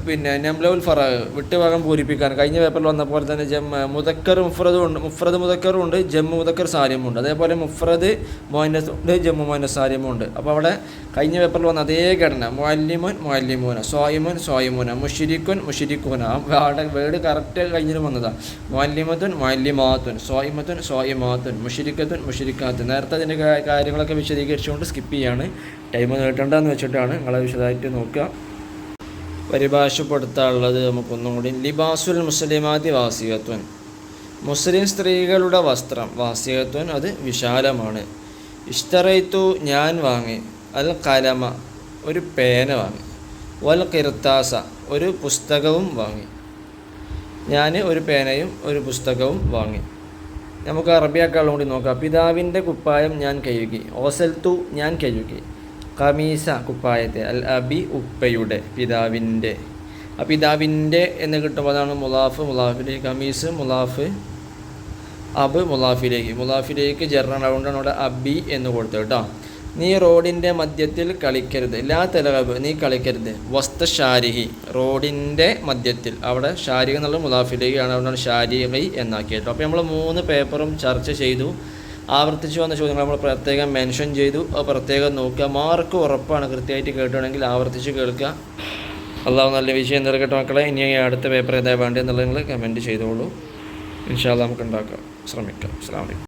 പിന്നെ നംലവുൽ ഫറ വിട്ടുഭാഗം പൂരിപ്പിക്കാൻ. കഴിഞ്ഞ പേപ്പറിൽ വന്ന പോലെ തന്നെ ജം മുതക്കർ മുഫ്രദും ഉണ്ട് മുഫ്രദ് മുതക്കറും ഉണ്ട് ജമ്മു മുതക്കർ സാലിമും ഉണ്ട്. അതേപോലെ മുഫ്രദ് മോഹനസ് ഉണ്ട് ജമ്മു മോയിനസ് സാലിമും ഉണ്ട്. അപ്പോൾ അവിടെ കഴിഞ്ഞ പേപ്പറിൽ വന്ന അതേ ഘടന. മൊല്ലിമുൻ മൊല്ലിമൂന സോയിമുൻ സോയിമുന. മുഷിരിക്കുൻ മുഷിരിക്കൂന അവിടെ വേർഡ് കറക്റ്റ് കഴിഞ്ഞിട്ട് വന്നതാണ് മൊല്ലിമത്തുൻ മൊല്ലിമാത്തുൻ സോയിമത്തുൻ സോയിമാത്തുൻ. മുഷിരിക്കത്തുൻ മുഷിരിക്കാത്തുൻ നേരത്തെ അതിന്റെ കാര്യങ്ങളൊക്കെ വിശദീകരിച്ചുകൊണ്ട് സ്കിപ്പ് ചെയ്യാണ്. ടൈം നീട്ടണ്ടെന്ന് വെച്ചിട്ടാണ് നിങ്ങളെ വിശദമായിട്ട് നോക്കുക. പരിഭാഷപ്പെടുത്താനുള്ളത് നമുക്കൊന്നും കൂടി. ലിബാസുൽ മുസ്ലിമാതി വാസികത്വൻ മുസ്ലിം സ്ത്രീകളുടെ വസ്ത്രം വാസികത്വൻ അത് വിശാലമാണ്. ഇഷ്ടറൈത്തു ഞാൻ വാങ്ങി അൽ കലമ ഒരു പേന വാങ്ങി വൽ കിർത്താസ ഒരു പുസ്തകവും വാങ്ങി. ഞാൻ ഒരു പേനയും ഒരു പുസ്തകവും വാങ്ങി. നമുക്ക് അറബിയാക്കാളും കൂടി നോക്കാം. പിതാവിന്റെ കുപ്പായം ഞാൻ കഴുകി ഓസൽത്തു ഞാൻ കഴുകി കമീസ കുപ്പായത്തെ അൽ അബി ഉപ്പയുടെ പിതാവിന്റെ. ആ പിതാവിന്റെ എന്ന് കിട്ടുമ്പോൾ അതാണ് മുലാഫ് മുലാഫിലേക്ക് കമീസ് മുലാഫ് അബ് മുലാഫിലേക്ക്. മുലാഫിലേക്ക് ജെറാണ് അതുകൊണ്ടാണ് അവിടെ അബി എന്ന് കൊടുത്തത് കേട്ടോ. നീ റോഡിന്റെ മധ്യത്തിൽ കളിക്കരുത്. എല്ലാ തലകബ് നീ കളിക്കരുത്. വസ്ത ഷാരിഹി റോഡിന്റെ മധ്യത്തിൽ. അവിടെ ഷാരിഹ് എന്നുള്ള മുലാഫിലേക്കാണ്. അതുകൊണ്ടാണ് ഷാരിഹി എന്നാക്കിയത് അപ്പോൾ നമ്മൾ മൂന്ന് പേപ്പറും ചർച്ച ചെയ്തു. ആവർത്തിച്ച് വന്ന ചോദ്യങ്ങൾ നമ്മൾ പ്രത്യേകം മെൻഷൻ ചെയ്തു. പ്രത്യേകം നോക്കുക. മാർക്ക് ഉറപ്പാണ്. കൃത്യമായിട്ട് കേട്ടുകയാണെങ്കിൽ ആവർത്തിച്ച് കേൾക്കുക. അള്ളാഹു നല്ല വിജയം നിറക്കട്ടെ മക്കളെ. ഇനി അടുത്ത പേപ്പർ ഏതാ വേണ്ടതെന്നുള്ളത് നിങ്ങൾ കമന്റ് ചെയ്തോളൂ. ഇൻഷാല്ല നമുക്ക് ഉണ്ടാക്കാം ശ്രമിക്കാം. അസ്സാം വലൈക്കും